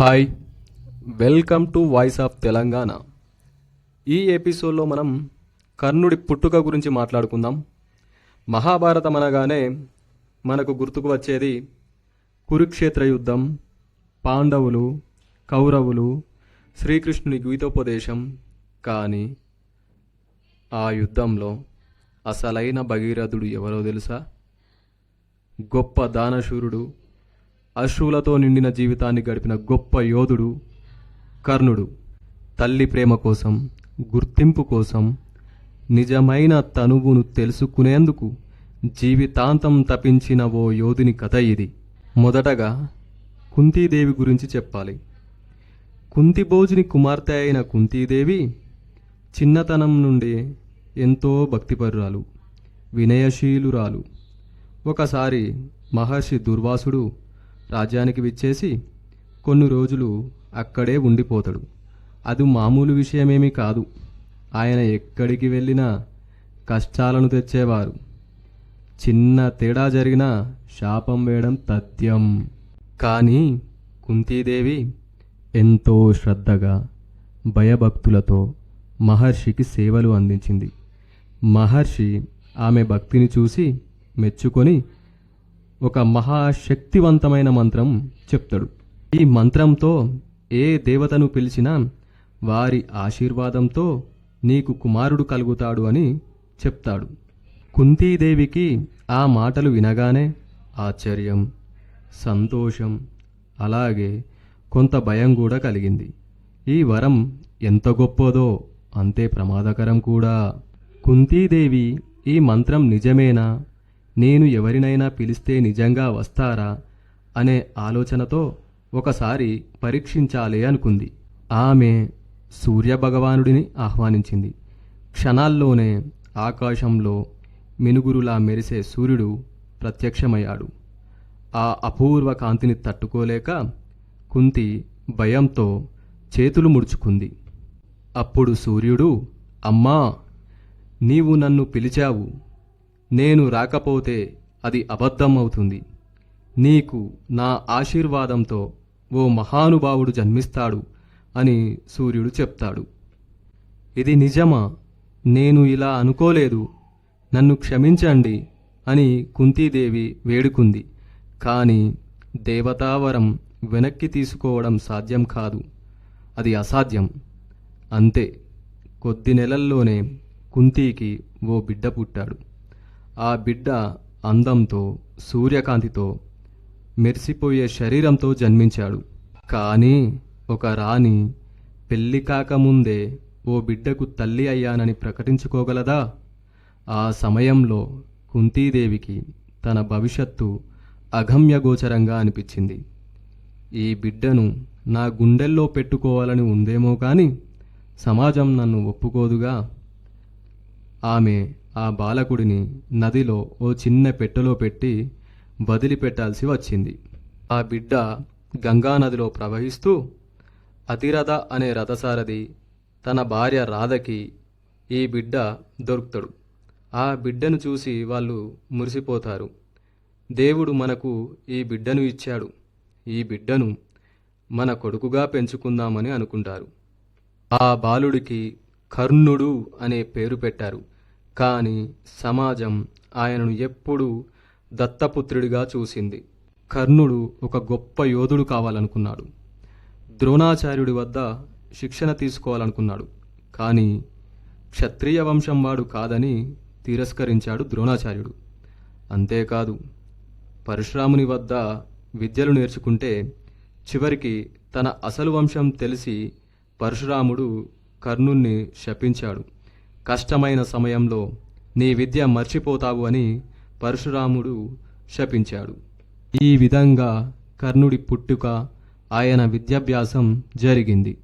Hi welcome to voice of Telangana. ఈ ఎపిసోడ్లో మనం కర్ణుడి పుట్టుక గురించి మాట్లాడుకుందాం. మహాభారతం అనగానే మనకు గుర్తుకు వచ్చేది కురుక్షేత్ర యుద్ధం పాండవులు కౌరవులు శ్రీకృష్ణుని గీతోపదేశం కానీ ఆ యుద్ధంలో అసలైన భగీరథుడు ఎవరో తెలుసా? గొప్ప దానశూరుడు అశ్రువులతో నిండిన జీవితాన్ని గడిపిన గొప్ప యోధుడు కర్ణుడు. తల్లి ప్రేమ కోసం గుర్తింపు కోసం నిజమైన తనువును తెలుసుకునేందుకు జీవితాంతం తపించిన ఓ యోధుని కథ ఇది. మొదటగా కుంతీదేవి గురించి చెప్పాలి. కుంతిభోజుని కుమార్తె అయిన కుంతీదేవి చిన్నతనం నుండి ఎంతో భక్తిపరురాలు వినయశీలురాలు. ఒకసారి మహర్షి దుర్వాసుడు రాజ్యానికి విచ్చేసి కొన్ని రోజులు అక్కడే ఉండిపోతాడు. అది మామూలు విషయమేమీ కాదు. ఆయన ఎక్కడికి వెళ్ళినా కష్టాలను తెచ్చేవారు. చిన్న తేడా జరిగినా శాపం వేయడం తథ్యం. కానీ కుంతీదేవి ఎంతో శ్రద్ధగా భయభక్తులతో మహర్షికి సేవలు అందించింది. మహర్షి ఆమె భక్తిని చూసి మెచ్చుకొని ఒక మహాశక్తివంతమైన మంత్రం చెప్తాడు. ఈ మంత్రంతో ఏ దేవతను పిలిచినా వారి ఆశీర్వాదంతో నీకు కుమారుడు కలుగుతాడు అని చెప్తాడు. కుంతీదేవికి ఆ మాటలు వినగానే ఆశ్చర్యం సంతోషం అలాగే కొంత భయం కూడా కలిగింది. ఈ వరం ఎంత గొప్పదో అంతే ప్రమాదకరం కూడా. కుంతీదేవి ఈ మంత్రం నిజమేనా? నేను ఎవరినైనా పిలిస్తే నిజంగా వస్తారా? అనే ఆలోచనతో ఒకసారి పరీక్షించాలి అనుకుంది. ఆమె సూర్యభగవానుడిని ఆహ్వానించింది. క్షణాల్లోనే ఆకాశంలో మినుగురులా మెరిసే సూర్యుడు ప్రత్యక్షమయ్యాడు. ఆ అపూర్వ కాంతిని తట్టుకోలేక కుంతి భయంతో చేతులు ముడుచుకుంది. అప్పుడు సూర్యుడు అమ్మా నీవు నన్ను పిలిచావు. నేను రాకపోతే అది అబద్ధం అవుతుంది. నీకు నా ఆశీర్వాదంతో ఓ మహానుభావుడు జన్మిస్తాడు అని సూర్యుడు చెప్తాడు. ఇది నిజమా? నేను ఇలా అనుకోలేదు. నన్ను క్షమించండి అని కుంతీదేవి వేడుకుంది. కానీ దేవతావరం వెనక్కి తీసుకోవడం సాధ్యం కాదు. అది అసాధ్యం. అంతే. కొద్ది నెలల్లోనే కుంతీకి ఓ బిడ్డ పుట్టాడు. ఆ బిడ్డ అందంతో సూర్యకాంతితో మెరిసిపోయే శరీరంతో జన్మించాడు. కానీ ఒక రాణి పెళ్ళి కాకముందే ఓ బిడ్డకు తల్లి అయ్యానని ప్రకటించుకోగలదా? ఆ సమయంలో కుంతీదేవికి తన భవిష్యత్తు అగమ్యగోచరంగా అనిపించింది. ఈ బిడ్డను నా గుండెల్లో పెట్టుకోవాలని ఉందేమో కానీ సమాజం నన్ను ఒప్పుకోదుగా? ఆమె ఆ బాలకుడిని నదిలో ఓ చిన్న పెట్టెలో పెట్టి వదిలిపెట్టాల్సి వచ్చింది. ఆ బిడ్డ గంగానదిలో ప్రవహిస్తూ అతిరథ అనే రథసారథి తన భార్య రాధకి ఈ బిడ్డ దొరుకుతాడు. ఆ బిడ్డను చూసి వాళ్ళు మురిసిపోతారు. దేవుడు మనకు ఈ బిడ్డను ఇచ్చాడు. ఈ బిడ్డను మన కొడుకుగా పెంచుకుందామని అనుకుంటారు. ఆ బాలుడికి కర్ణుడు అనే పేరు పెట్టారు. కానీ సమాజం ఆయనను ఎప్పుడూ దత్తపుత్రుడిగా చూసింది. కర్ణుడు ఒక గొప్ప యోధుడు కావాలనుకున్నాడు. ద్రోణాచార్యుడి వద్ద శిక్షణ తీసుకోవాలనుకున్నాడు. కానీ క్షత్రియ వంశం వాడు కాదని తిరస్కరించాడు ద్రోణాచార్యుడు. అంతేకాదు పరశురాముని వద్ద విద్యలు నేర్చుకుంటే చివరికి తన అసలు వంశం తెలిసి పరశురాముడు కర్ణుణ్ణి శపించాడు. కష్టమైన సమయంలో నీ విద్య మర్చిపోతావు అని పరశురాముడు శపించాడు. ఈ విధంగా కర్ణుడి పుట్టుక ఆయన విద్యాభ్యాసం జరిగింది.